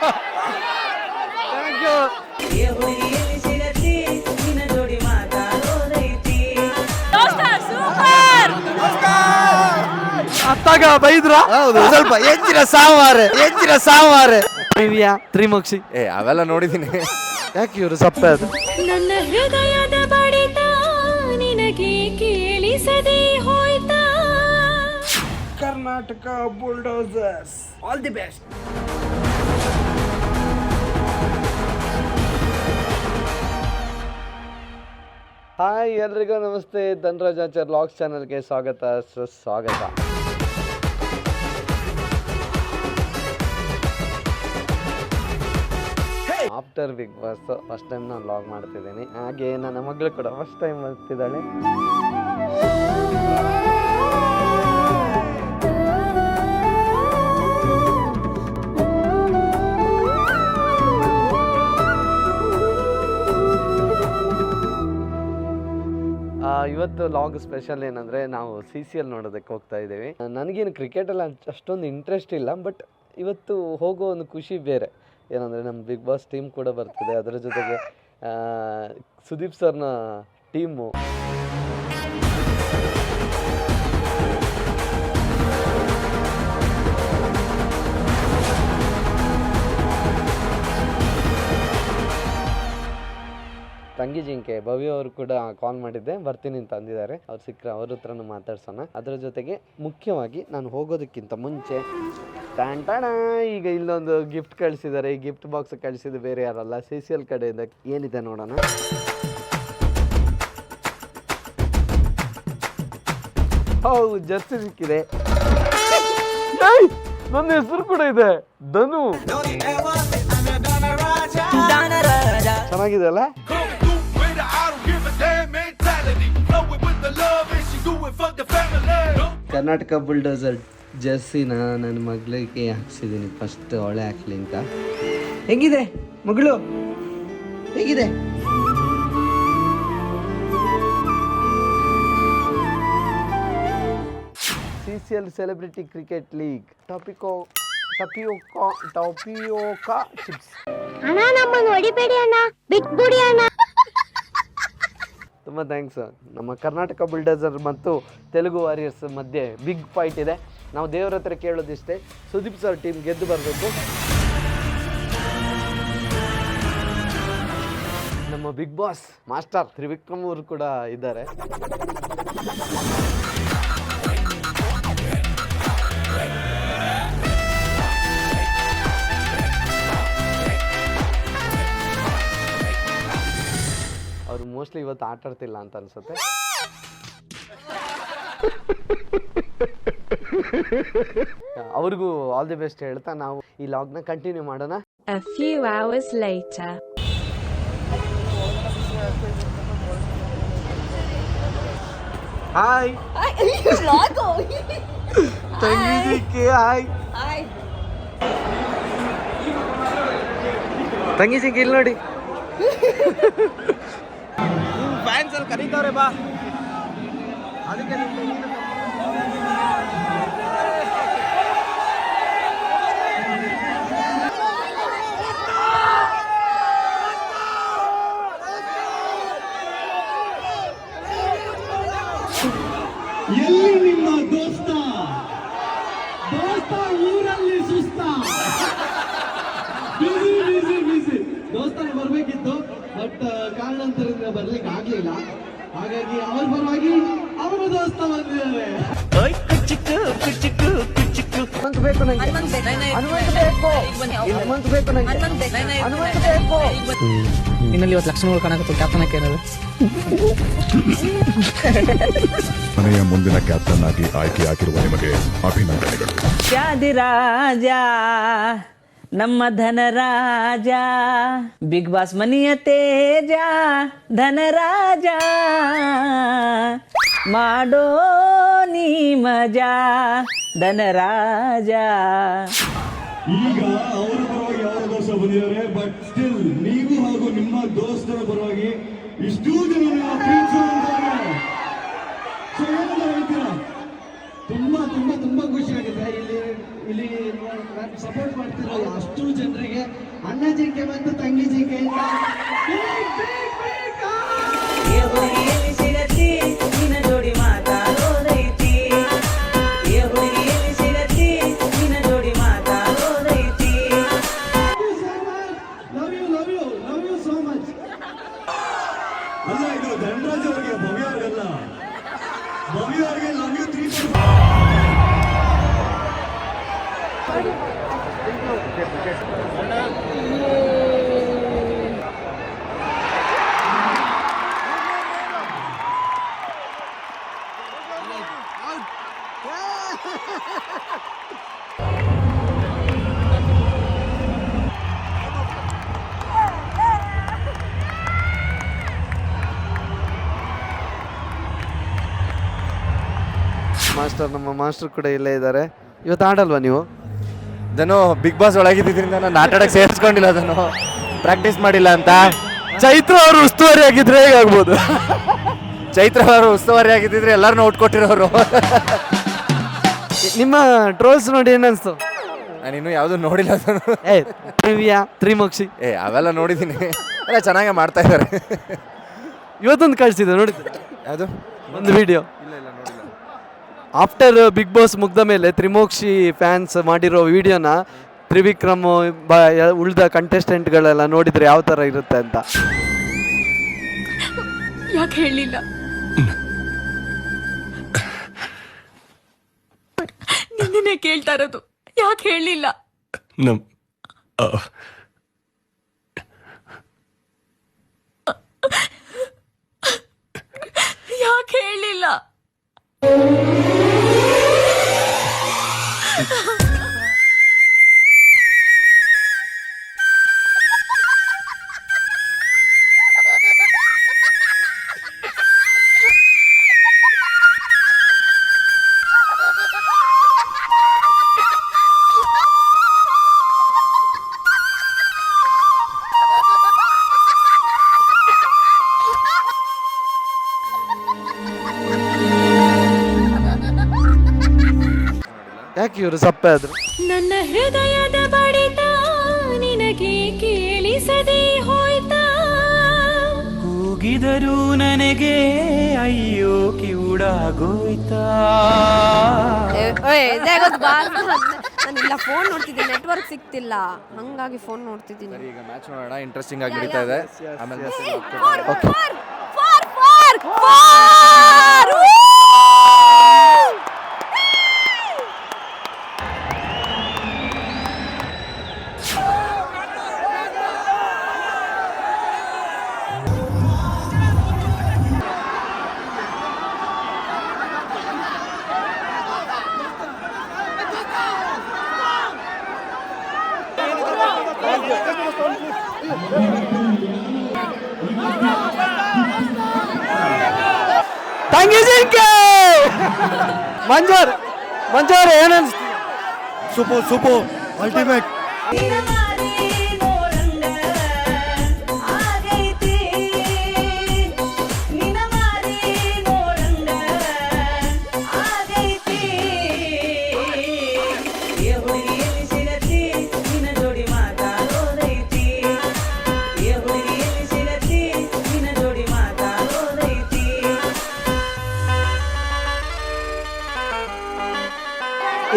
Thank you ಅತ್ತಾಗ ಬೈದ್ರ? ಹೌದು ಸ್ವಲ್ಪ ಹೆಚ್ಚಿನ ಸಾಂಬಾರು ಹೆಚ್ಚಿನ ಸಾಂಬಾರು ಪ್ರಿವ್ಯಾ ತ್ರಿಮುಕ್ಷಿ ಏ ಅವೆಲ್ಲ ನೋಡಿದ್ದೀನಿ ಯಾಕೆ ಇವರು ಸಪ್ಪೆ ಅದು? ನನ್ನ ಹೃದಯದ ಬಡಿತ ನಿನಗೆ ಕೇಳಿಸದೆ ಹೋಯ್ತಾ? Karnataka bulldozers. All the best hi ಎಲ್ರಿಗೂ ನಮಸ್ತೆ ಧನರಾಜಾಚಾರ್ ಲಾಗ್ಸ್ ಚಾನಲ್ಗೆ ಸ್ವಾಗತ, ಸುಸ್ವಾಗತ. After Bigg Boss first time ನಾನು ಲಾಗ್ ಮಾಡ್ತಿದ್ದೀನಿ. ಹಾಗೆ ನನ್ನ ಮಗಳು ಕೂಡ ಫಸ್ಟ್ ಟೈಮ್ ಬರ್ತಿದ್ದಾಳೆ. ಇವತ್ತು ಲಾಗ್ ಸ್ಪೆಷಲ್ ಏನಂದರೆ ನಾವು ಸಿ ಸಿ ಎಲ್ ನೋಡೋದಕ್ಕೆ ಹೋಗ್ತಾ ಇದ್ದೀವಿ. ನನಗೇನು ಕ್ರಿಕೆಟಲ್ಲಿ ಅಷ್ಟೊಂದು ಇಂಟ್ರೆಸ್ಟ್ ಇಲ್ಲ ಬಟ್ ಇವತ್ತು ಹೋಗೋ ಒಂದು ಖುಷಿ ಬೇರೆ. ಏನಂದರೆ ನಮ್ಮ ಬಿಗ್ ಬಾಸ್ ಟೀಮ್ ಕೂಡ ಬರ್ತಿದೆ. ಅದರ ಜೊತೆಗೆ ಸುದೀಪ್ ಸರ್ನ ಟೀಮು ತಂಗಿ ಜಿಂಕೆ ಭವ್ಯ ಅವರು ಕೂಡ ಕಾಲ್ ಮಾಡಿದ್ದೆ ಬರ್ತೀನಿ ಅಂತ ಅಂದಿದ್ದಾರೆ. ಅವ್ರು ಸಿಕ್ಕರೆ ಅವ್ರ ಹತ್ರನೂ ಮಾತಾಡ್ಸೋಣ. ಅದರ ಜೊತೆಗೆ ಮುಖ್ಯವಾಗಿ ನಾನು ಹೋಗೋದಕ್ಕಿಂತ ಮುಂಚೆ ಟ್ಯಾನ್ ಟಾಣ ಈಗ ಇಲ್ಲೊಂದು ಗಿಫ್ಟ್ ಕಳಿಸಿದ್ದಾರೆ. ಈ ಗಿಫ್ಟ್ ಬಾಕ್ಸ್ ಕಳಿಸಿದ್ದು ಬೇರೆ ಯಾರಲ್ಲ ಸಿ ಸಿ ಎಲ್ ಕಡೆಯಿಂದ ಏನಿದೆ ನೋಡೋಣ. ಹೌದು ಜರ್ಸಿ ಸಿಕ್ಕಿದೆ! ನನ್ನ ಹೆಸರು ಕೂಡ ಇದೆ. ಧನು. ಚೆನ್ನಾಗಿದೆ ಅಲ್ಲ ಕರ್ನಾಟಕ ಬುಲ್ಡೋಸರ್ ಜರ್ಸಿನ ನನ್ನ ಮಗಳಿಗೆ ಹಾಕ್ಸಿದ್ದೀನಿ ಫಸ್ಟ್ ಅವಳೆ ಹಾಕ್ಲಿ ಅಂತ. ಹೆಂಗಿದೆ ಮಗಳು? ಹೇಗಿದೆ? C C L celebrity cricket league ಟಾಪಿಕೋ tapioca tapioca chips ಅಣ್ಣ ನಮ್ಮನ್ನು ಹೊಡಿಬೇಡಿ ಅಣ್ಣ. ಬಿಟ್ಬಿಡಿ ಅಣ್ಣ. ತುಂಬ ಥ್ಯಾಂಕ್ಸ್ ನಮ್ಮ ಕರ್ನಾಟಕ ಬಿಲ್ಡರ್ಸರ್ ಮತ್ತು ತೆಲುಗು ವಾರಿಯರ್ಸ್ ಮಧ್ಯೆ ಬಿಗ್ ಫೈಟ್ ಇದೆ. ನಾವು ದೇವರ ಹತ್ರ ಕೇಳೋದಿಷ್ಟೇ. ಸುದೀಪ್ ಸರ್ ಟೀಮ್ ಗೆದ್ದು ಬರಬೇಕು. ನಮ್ಮ ಬಿಗ್ ಬಾಸ್ ಮಾಸ್ಟರ್ ತ್ರಿವಿಕ್ರಮ್ ಅವರು ಕೂಡ ಇದ್ದಾರೆ. ಮೋಸ್ಟ್ಲಿ ಇವತ್ತು ಆಟ ಆಡ್ತಿಲ್ಲ ಅಂತ ಅನ್ಸುತ್ತೆ. ಅವ್ರಿಗೂ ಆಲ್ ದಿ ಬೆಸ್ಟ್ ಹೇಳ್ತಾ ನಾವು ಈ ಲಾಗ್ನ ಕಂಟಿನ್ಯೂ ಮಾಡೋಣ. A few hours later. Hi ತಂಗಿಸಿಕ್ಕೆ hi ತಂಗಿ ಸಿಕ್ಕಿ ಇಲ್ಲಿ ನೋಡಿ. ಫ್ಯಾನ್ಸ್ ಅಲ್ಲಿ ಕರೀತವ್ರೆ ಬಾ. ಅದಕ್ಕೆ ಎಲ್ಲಿ ನಿಮ್ಮ ದೋಸ್ತ? ದೋಸ್ತ ಊರಲ್ಲಿ ಸುಸ್ತ. ಬಿಸಿ ಬಿಸಿ ಬಿಸಿ ದೋಸ್ತನೇ ಬರ್ಬೇಕಿತ್ತು ಬಟ್ ಕಾರಣಾಂತರದಿಂದ ಬರ್ಲಿಕ್ಕೆ ಆಗ್ಲಿಲ್ಲ. ಹಾಗಾಗಿ ಅವರ ಪರವಾಗಿ ಅವರು ದೋಸ್ತ ಬಂದಿದ್ದಾರೆ ಹನುಮಂತ ಬೇಕು ನಂಗೆ. ಹನುಮಂತ ಬೇಕು. ಹನುಮಂತ ಬೇಕು ನಂಗೆ. ಹನುಮಂತ ಬೇಕು. ನಿನ್ನಲ್ಲಿ ಇವತ್ತು ಲಕ್ಷಣಗಳು ಕಾಣಕತ್ತು ಕ್ಯಾಪ್ಟನ್ ಏನದು ಮನೆಯ ಮುಂದಿನ ಕ್ಯಾಪ್ಟನ್ ಆಗಿ ಆಯ್ಕೆಯಾಗಿರುವ ನಿಮಗೆ ಅಭಿನಂದನೆಗಳು. ರಾಜ. ನಮ್ಮ ಧನರಾಜ ಬಿಗ್ ಬಾಸ್ ಮನಿಯ ತೇಜ ಧನರಾಜ ಮಾಡೋ ನೀ ಮಜಾ ಧನರಾಜ ತುಂಬಾ ತುಂಬಾ ತುಂಬಾ ಖುಷಿ ಆಗಿದೆ ಇಲ್ಲಿ ಇಲ್ಲಿ ಸಪೋರ್ಟ್ ಮಾಡ್ತಿರೋ ಅಷ್ಟು ಜನರಿಗೆ ಅಣ್ಣ ಜಿಂಕೆ ಮತ್ತು ತಂಗಿ ಜಿಂಕೆಯಿಂದ ಮಾಸ್ಟರ್ ನಮ್ಮ ಮಾಸ್ಟರ್ ಕೂಡ ಇಲ್ಲೇ ಇದ್ದಾರೆ. ಇವತ್ತು ಆಡಲ್ವಾ ನೀವು? ಅದನ್ನು ಬಿಗ್ ಬಾಸ್ ಒಳಗಿದ್ದರಿಂದ ನಾನು ಆಟಾಡಕ್ಕೆ ಸೇರಿಸ್ಕೊಂಡಿಲ್ಲ ಅದನ್ನು ಪ್ರಾಕ್ಟೀಸ್ ಮಾಡಿಲ್ಲ ಅಂತ. ಚೈತ್ರ ಅವರು ಉಸ್ತುವಾರಿ ಆಗಿದ್ರೆ ಹೇಗಾಗ್ಬೋದು ಚೈತ್ರ ಅವರು ಉಸ್ತುವಾರಿ ಆಗಿದ್ದಿದ್ರೆ ಎಲ್ಲರನ್ನೂ ಕೊಟ್ಟಿರೋರು. ನಿಮ್ಮ ಟ್ರೋಲ್ಸ್ ನೋಡಿ ಏನನ್ಸ್ತು ನಾನು ಇನ್ನೂ ಯಾವುದು ನೋಡಿಲ್ಲ ಅದನ್ನು ಏ ತ್ರಿವಿಯಾ ತ್ರಿಮೋಕ್ಷಿ. ಏ ಅವೆಲ್ಲ ನೋಡಿದ್ದೀನಿ ಎಲ್ಲ ಚೆನ್ನಾಗೇ ಮಾಡ್ತಾ ಇದ್ದಾರೆ. ಇವತ್ತೊಂದು ಕಳಿಸಿದೆ ನೋಡಿದ್ದೆ ಯಾವುದು? ಒಂದು ವಿಡಿಯೋ ಆಫ್ಟರ್ ಬಿಗ್ ಬಾಸ್ ಮುಗ್ದ ಮೇಲೆ ತ್ರಿಮೋಕ್ಷಿ ಫ್ಯಾನ್ಸ್ ಮಾಡಿರೋ ವಿಡಿಯೋನ ತ್ರಿವಿಕ್ರಮ್ ಬ ಉಳಿದ ಕಂಟೆಸ್ಟೆಂಟ್ಗಳೆಲ್ಲ ನೋಡಿದ್ರೆ ಯಾವ ಥರ ಇರುತ್ತೆ ಅಂತ. ಯಾಕೆ ಹೇಳಲಿಲ್ಲ ನಿನ್ನೆ ಕೇಳ್ತಾ ಇರೋದು. ಯಾಕೆ ಹೇಳಲಿಲ್ಲ ನಮ್ ಯಾಕೆ ಹೇಳಲಿಲ್ಲ ಯಾಕೆ ಇವರು ಸಪ್ಪೆ ಆದ್ರು ನನ್ನ ಹೃದಯದ ಬಡಿತ ನಿನಗೆ ಕೇಳಿಸದೆ ಹೋಯ್ತಾ? ಕೂಗಿದರೂ ನನಗೆ ಅಯ್ಯೋ ಕಿವುಡಾಗೋಯ್ತಾ? ನಾನಿಲ್ಲ ಫೋನ್ ನೋಡ್ತಿದ್ದೆ ನೆಟ್ವರ್ಕ್ ಸಿಗ್ತಿಲ್ಲ ಹಂಗಾಗಿ ಫೋನ್ ನೋಡ್ತಿದ್ದೀನಿ. ಈಗ ಮ್ಯಾಚ್ ನೋಡೋಣ ಇಂಟ್ರೆಸ್ಟಿಂಗ್ ಆಗಿ ನಡೀತಾ ಇದೆ. ಆಮೇಲೆ ತಂಗಿ ಜಿಂಕೆ ಮಂಜೂರ್ ಮಂಜೂರ್ ಏನನ್ಸ್ತು ಸೂಪರ್ ಸೂಪರ್ ಅಲ್ಟಿಮೇಟ್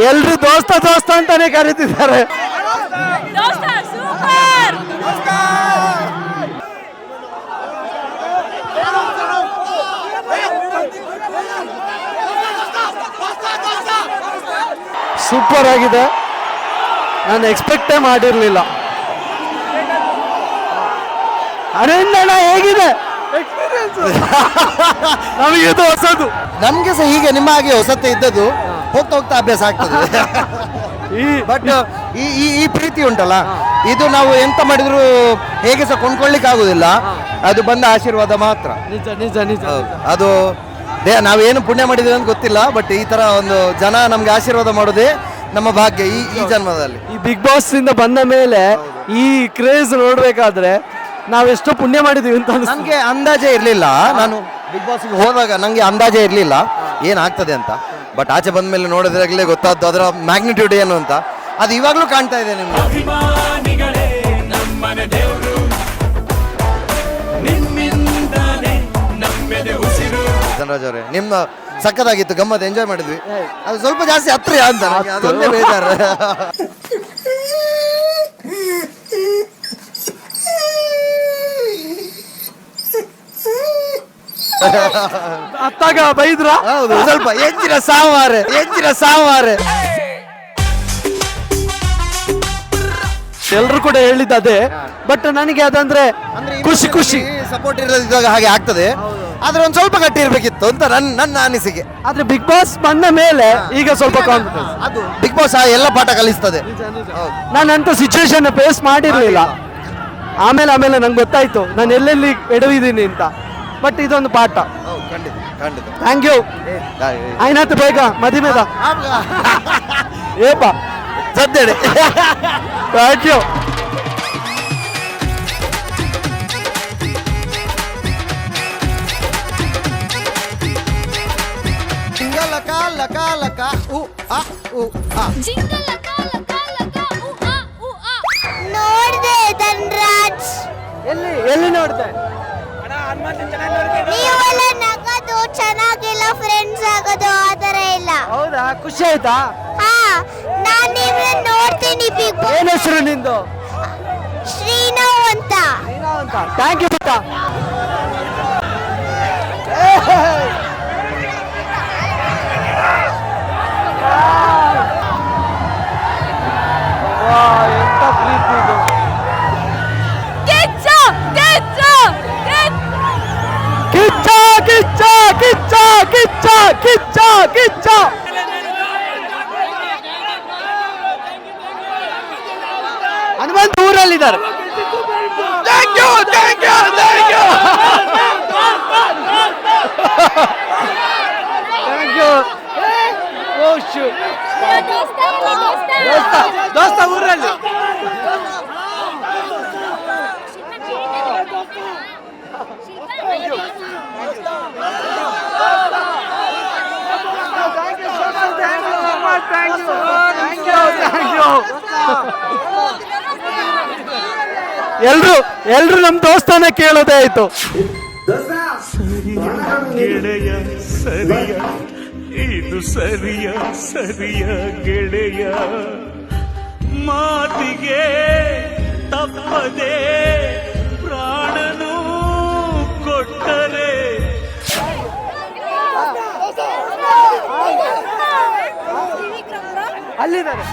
ಎಲ್ರು ದೋಸ್ತ ದೋಸ್ತ ಅಂತಾನೆ ಕರೀತಿದ್ದಾರೆ. ಸೂಪರ್! ಆಗಿದೆ. ನಾನು ಎಕ್ಸ್ಪೆಕ್ಟೇ ಮಾಡಿರಲಿಲ್ಲ. ಅರಣ್ಯಣ್ಣ ಹೇಗಿದೆ? ನಮಗೆ ಇದು ಹೊಸದು. ನಮಗೆ ಸಹ ಹೀಗೆ ನಿಮ್ಮ ಹಾಗೆ ಹೊಸತೆ ಇದ್ದದ್ದು. ಹೋಗ್ತಾ ಹೋಗ್ತಾ ಅಭ್ಯಾಸ ಆಗ್ತದೆ. ಈ ಬಟ್ ಈ ಈ ಈ ಪ್ರೀತಿ ಉಂಟಲ್ಲ? ಇದು ನಾವು ಎಂತ ಮಾಡಿದ್ರು ಹೇಗೆ ಸಹ ಕೊಂಡ್ಕೊಳ್ಳಿಕ್ಕೆ ಆಗುದಿಲ್ಲ. ಅದು ಬಂದ ಆಶೀರ್ವಾದ ಮಾತ್ರ. ನಿಜ ನಿಜ ನಿಜ. ಅದು ದೇ ನಾವೇನು ಪುಣ್ಯ ಮಾಡಿದ್ದೀವಿ ಅಂತ ಗೊತ್ತಿಲ್ಲ ಬಟ್ ಈ ತರ ಒಂದು ಜನ ನಮ್ಗೆ ಆಶೀರ್ವಾದ ಮಾಡೋದೇ ನಮ್ಮ ಭಾಗ್ಯ ಈ ಈ ಜನ್ಮದಲ್ಲಿ. ಈ ಬಿಗ್ ಬಾಸ್ ಇಂದ ಬಂದ ಮೇಲೆ ಈ ಕ್ರೇಜ್ ನೋಡ್ಬೇಕಾದ್ರೆ ನಾವೆಷ್ಟು ಪುಣ್ಯ ಮಾಡಿದೀವಿ ಅಂತ ನನಗೆ ಅಂದಾಜೇ ಅಂದಾಜೆ ಇರ್ಲಿಲ್ಲ ನಾನು ಬಿಗ್ ಬಾಸ್ಗೆ ಹೋದಾಗ ನನಗೆ ಅಂದಾಜೆ ಇರಲಿಲ್ಲ. ಏನಾಗ್ತದೆ ಅಂತ. ಬಟ್ ಆಚೆ ಬಂದ ಮೇಲೆ ನೋಡಿದ್ರಾಗಲೇ ಗೊತ್ತಾದ್ದು ಅದರ ಮ್ಯಾಗ್ನಿಟ್ಯೂಡ್ ಏನು ಅಂತ. ಅದು ಇವಾಗಲೂ ಕಾಣ್ತಾ ಇದೆ ನಿಮ್ಗೆ. ಧನರಾಜ್ ಅವರೇ ನಿಮ್ಮ ಸಕ್ಕದಾಗಿತ್ತು ಗಮ್ಮತ್ ಎಂಜಾಯ್ ಮಾಡಿದ್ವಿ. ಅದು ಸ್ವಲ್ಪ ಜಾಸ್ತಿ ಹತ್ರ ಅಂತ ಅದೊಂದೇ ಬೇಜಾರು. ಅತ್ತಾಗ ಬೈದ್ರ? ಹೌದು ಸ್ವಲ್ಪ ಹೆಚ್ಚಿನ ಸಾವಾರೆ ಹೆಚ್ಚಿನ ಸಾವಾರೆ. ಎಲ್ರು ಕೂಡ ಹೇಳಿದ್ದ ಅದೇ ಬಟ್ ನನಗೆ ಅದಂದ್ರೆ ಖುಷಿ ಖುಷಿ. ಸಪೋರ್ಟ್ ಇರೋದಿದ್ದಾಗ ಹಾಗೆ ಆಗ್ತದೆ. ಆದ್ರೆ ಒಂದ್ ಸ್ವಲ್ಪ ಗಟ್ಟಿ ಇರ್ಬೇಕಿತ್ತು ಅಂತ ನನ್ನ ನನ್ನ ಅನಿಸಿಕೆ. ಆದ್ರೆ ಬಿಗ್ ಬಾಸ್ ಬಂದ ಮೇಲೆ ಈಗ ಸ್ವಲ್ಪ ಕಾನ್ಫಿಡೆನ್ಸ್ ಅದು ಬಿಗ್ ಬಾಸ್ ಆ ಎಲ್ಲ ಪಾಠ ಕಲಿಸ್ತದೆ. ನಾನು ಅಂತ ಸಿಚುವೇಶನ್ ಫೇಸ್ ಮಾಡಿರ್ಲಿಲ್ಲ. ಆಮೇಲೆ ಆಮೇಲೆ ನಂಗೆ ಗೊತ್ತಾಯ್ತು. ನಾನು ಎಲ್ಲೆಲ್ಲಿ ಎಡವಿದ್ದೀನಿ ಅಂತ. ಬಟ್ ಇದೊಂದು ಪಾಠ. ಖಂಡಿತ ಖಂಡಿತ. ಥ್ಯಾಂಕ್ ಯು ಆ, ಏ- ಆಯ್ನಾಯ್ತು ಬೇಗ ಮದಿಮೆದ. ಏಪ ಸದ್ದೇಳಿ ಥ್ಯಾಂಕ್ ಯು ಸಿಂಗಲ ಕಾಲ ಕಾಲ ಕಾ ಉ ಆ ಉ ಆ. ನೋಡ್ದೆ ಧನ್ರಾಜ್. ಎಲ್ಲಿ ಎಲ್ಲಿ ನೋಡ್ದೆ? ನೀವೆಲ್ಲ ನಗದು ಚೆನ್ನಾಗಿಲ್ಲ ಫ್ರೆಂಡ್ಸ್ ಆಗೋದು ಆ ಥರ ಇಲ್ಲ. ಹೌದಾ? ಖುಷಿ ಆಯ್ತಾ? ಹಾ ನಾನು ನಿಮ್ಮನ್ನ ನೋಡ್ತೀನಿ ಬಿಗ್ ಏನ್ ಹೆಸರು ನಿಂದು? ಶ್ರೀನವ್ ಅಂತ. ಅಂತ. ಥ್ಯಾಂಕ್ ಯು ಪುಟ್ಟ. ಎಂತ Kichcha Kichcha Kichcha Kichcha Kichcha Hanumantha ಊರಲ್ಲಿದ್ದಾರೆ thank you thank you thank you thank you ಎಲ್ರು ಎಲ್ರು ನಮ್ ದೋಸ್ತನ ಕೇಳೋದೇ ಆಯ್ತು. ಗೆಳೆಯ ಸರಿಯ ಇದು ಸರಿಯ ಸರಿಯ ಗೆಳೆಯ. ಮಾತಿಗೆ ತಪ್ಪದೆ ಅಲ್ಲಿದ್ದಾರೆ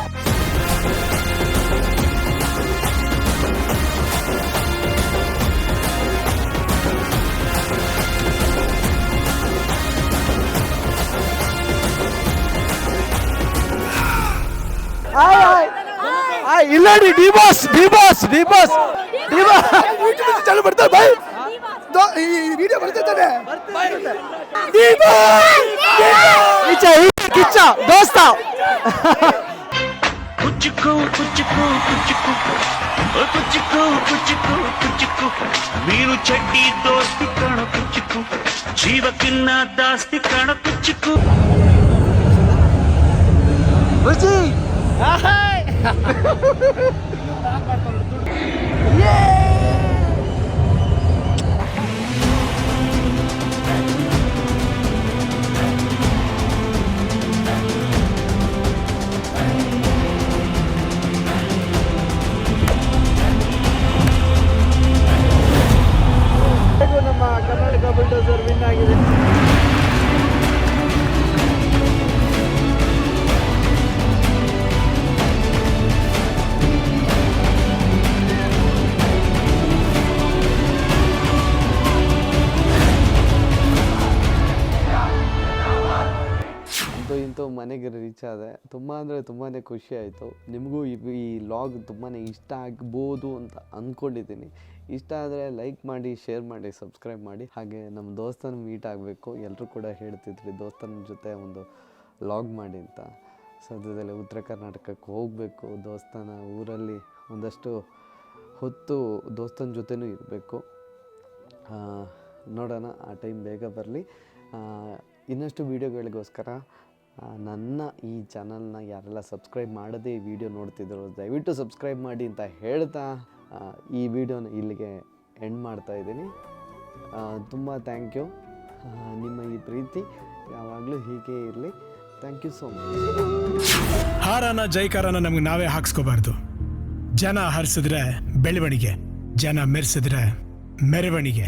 ಇಲ್ಲ D boss D boss D boss D boss YouTube ಚಾಲು ಬರ್ತಾರೆ ಬಾಯ್ ಈ ವಿಡಿಯೋ ಬರ್ತಿದ್ದಾನೆ ಡಿಬಾಸ್ కిచ్చా దోస్తా. పుచ్చుకు పుచ్చుకు పుచ్చుకు. పుచ్చుకు పుచ్చుకు పుచ్చుకు. మీరు చెడ్డి దోస్తి కణ జీవ కిన్న దాస్తి కణ పుచ్చుకు. ಮನೆಗೆ ರೀಚ್ ಆದೆ. ತುಂಬ ಅಂದರೆ ತುಂಬಾ ಖುಷಿ ಆಯಿತು. ನಿಮಗೂ ಈ- ಲಾಗ್ ತುಂಬಾ ಇಷ್ಟ ಆಗ್ಬೋದು ಅಂತ ಅಂದ್ಕೊಂಡಿದ್ದೀನಿ ಇಷ್ಟ ಆದರೆ ಲೈಕ್ ಮಾಡಿ ಶೇರ್ ಮಾಡಿ ಸಬ್ಸ್ಕ್ರೈಬ್ ಮಾಡಿ. ಹಾಗೆ ನಮ್ಮ ದೋಸ್ತನ ಮೀಟ್ ಆಗಬೇಕು. ಎಲ್ಲರೂ ಕೂಡ ಹೇಳ್ತಿದ್ವಿ, ದೋಸ್ತನ ಜೊತೆ ಒಂದು ಲಾಗ್ ಮಾಡಿ ಅಂತ. ಸದ್ಯದಲ್ಲಿ ಉತ್ತರ ಕರ್ನಾಟಕಕ್ಕೆ ಹೋಗಬೇಕು. ದೋಸ್ತನ ಊರಲ್ಲಿ ಒಂದಷ್ಟು ಹೊತ್ತು ದೋಸ್ತನ ಜೊತೆನೂ ಇರಬೇಕು. ನೋಡೋಣ. ಆ ಟೈಮ್ ಬೇಗ ಬರಲಿ. ಇನ್ನಷ್ಟು ವೀಡಿಯೋಗಳಿಗೋಸ್ಕರ ನನ್ನ ಈ ಚಾನಲ್ನ ಯಾರೆಲ್ಲ ಸಬ್ಸ್ಕ್ರೈಬ್ ಮಾಡದೇ ಈ ವಿಡಿಯೋ ನೋಡ್ತಿದ್ರು, ದಯವಿಟ್ಟು ಸಬ್ಸ್ಕ್ರೈಬ್ ಮಾಡಿ ಅಂತ ಹೇಳ್ತಾ ಈ ವಿಡಿಯೋನ ಇಲ್ಲಿಗೆ ಎಂಡ್ ಮಾಡ್ತಾ ಇದ್ದೀನಿ. ತುಂಬ ಥ್ಯಾಂಕ್ ಯು ನಿಮ್ಮ ಈ ಪ್ರೀತಿ ಯಾವಾಗಲೂ ಹೀಗೆ ಇರಲಿ. ಥ್ಯಾಂಕ್ ಯು ಸೋ ಮಚ್ ಹಾರನ ಜೈಕಾರನ ನಮ್ಗೆ ನಾವೇ ಹಾಕ್ಸ್ಕೋಬಾರ್ದು. ಜನ ಹರಿಸಿದ್ರೆ ಬೆಳವಣಿಗೆ, ಜನ ಮೆರೆಸಿದ್ರೆ ಮೆರವಣಿಗೆ.